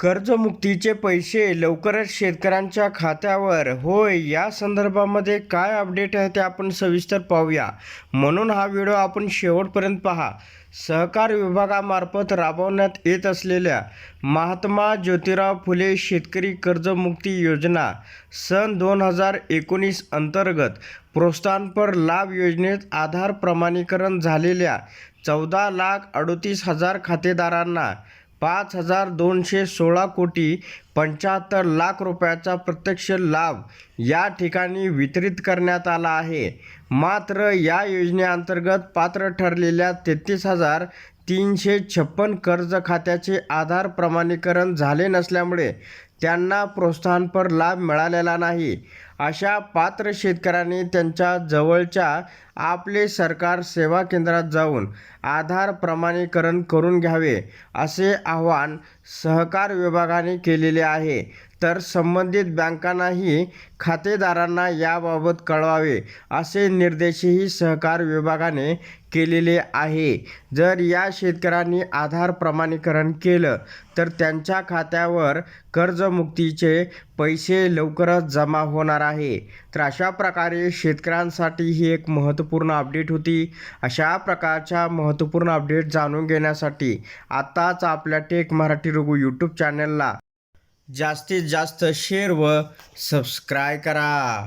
कर्जमुक्तीचे पैसे लवकरच शेतकऱ्यांच्या खात्यावर. होय या संदर्भामध्ये काय अपडेट आहे ते आपण सविस्तर पाहूया. म्हणून हा व्हिडिओ आपण शेवटपर्यंत पहा. सहकार विभागामार्फत राबवण्यात येत असलेल्या महात्मा ज्योतिराव फुले शेतकरी कर्जमुक्ती योजना सन दोन हजार एकोणीस अंतर्गत प्रोत्साहनपर लाभ योजनेत आधार प्रमाणीकरण झालेल्या चौदा लाख अडोतीस हजार खातेदारांना पाच हजार दोनशे सोळा कोटी पंच्याहत्तर लाख रुपयाचा प्रत्यक्ष लाभ या ठिकाणी वितरित करण्यात आला आहे. मात्र या योजनेअंतर्गत पात्र ठरलेल्या तेहतीस हजार तीनशे छप्पन कर्ज खात्याचे आधार प्रमाणीकरण झाले नसल्यामुळे त्यांना प्रोत्साहनपर लाभ मिळालेला नाही. अशा पात्र शेतकऱ्यांनी त्यांच्या जवळच्या आपले सरकार सेवा केंद्रात जाऊन आधार प्रमाणीकरण करून घ्यावे असे आवाहन सहकार विभागाने केलेले आहे. तर संबंधित बँकांनाही खातेदारांना याबाबत कळवावे असे निर्देशही सहकार विभागाने केलेले आहे. जर या शेतकऱ्यांनी आधार प्रमाणीकरण केलं तर त्यांच्या खात्यावर कर्जमुक्तीचे पैसे लवकरच जमा होणार आहे. तर अशा प्रकारे शेतकऱ्यांसाठी ही एक महत्त्वपूर्ण अपडेट होती. अशा प्रकारच्या महत्त्वपूर्ण अपडेट जाणून घेण्यासाठी आत्ताच आपल्या टेक मराठी रघु यूट्यूब चॅनलला जास्तीत जास्त शेअर व सबस्क्राय करा.